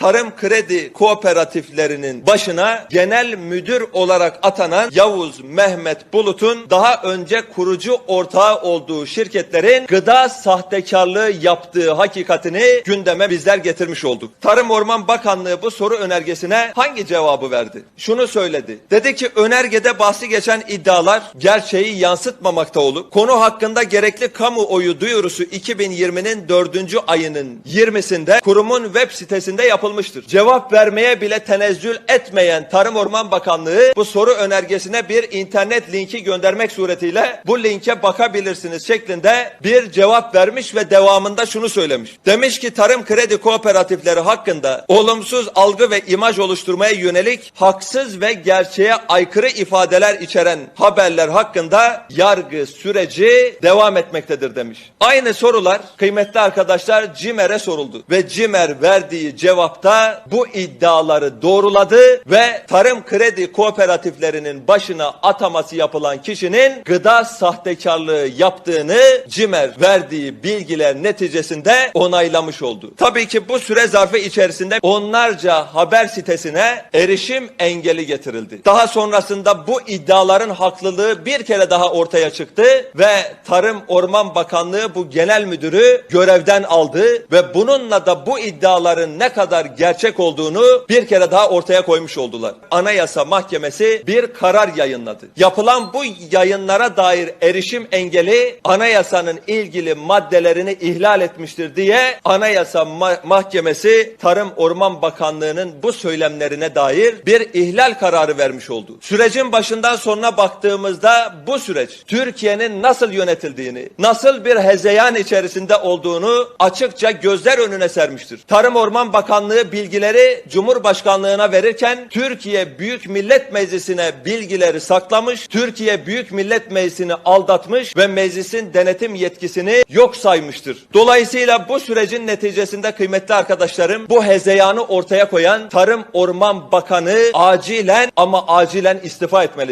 Tarım Kredi Kooperatiflerinin başına genel müdür olarak atanan Yavuz Mehmet Bulut'un daha önce kurucu ortağı olduğu şirketlerin gıda sahtekarlığı yaptığı hakikatini gündeme bizler getirmiş olduk. Tarım Orman Bakanlığı bu soru önergesine hangi cevabı verdi? Şunu söyledi. Dedi ki önergede bahsi geçen iddialar gerçeği yansıtmamakta olup konu hakkında gerekli kamuoyu duyurusu 2020'nin 4. ayının 20'sinde kurumun web sitesinde yapılmıştır. Cevap vermeye bile tenezzül etmeyen Tarım Orman Bakanlığı bu soru önergesine bir internet linki göndermek suretiyle bu linke bakabilirsiniz şeklinde bir cevap vermiş ve devamında şunu söylemiş. Demiş ki tarım kredi kooperatifleri hakkında olumsuz algı ve imaj oluşturmaya yönelik haksız ve gerçeğe aykırı ifadeler içeren haberler hakkında yargı süreci devam etmektedir demiş. Aynı sorular kıymetli arkadaşlar CİMER'e soruldu ve CİMER verdiği cevapta bu iddiaları doğruladı ve tarım kredi kooperatiflerinin başına ataması yapılan kişinin gıda sahtekarlığı yaptığını CİMER verdiği bilgiler neticesinde onaylamış oldu. Tabii ki bu süre zarfı içerisinde onlarca haber sitesine erişim engeli getirildi. Daha sonrasında bu iddiaların haklılığı bir kere daha ortaya çıktı ve Tarım Orman Bakanlığı bu genel müdürü görevden aldı ve bununla da bu iddiaların ne kadar gerçek olduğunu bir kere daha ortaya koymuş oldular. Anayasa Mahkemesi bir karar yayınladı. Yapılan bu yayınlara dair erişim engeli anayasanın ilgili maddelerini ihlal etmiştir diye Anayasa Ma- Mahkemesi Tarım Orman Bakanlığı'nın bu söylemlerine dair bir ihlal kararı vermiş oldu. Sürecin başından sonuna baktığımızda bu süreç Türkiye'nin nasıl yönetildiğini, nasıl bir hezeyan içerisinde olduğunu açıkça gözler önüne sermiştir. Tarım Orman Bakanlığı bilgileri Cumhurbaşkanlığına verirken Türkiye Büyük Millet Meclisi'ne bilgileri saklamış, Türkiye Büyük Millet Meclisi'ni aldatmış ve meclisin denetim yetkisini yok saymıştır. Dolayısıyla bu sürecin neticesinde kıymetli arkadaşlarım bu hezeyanı ortaya koyan Tarım Orman Bakanı acilen ama acilen istifa etmelidir.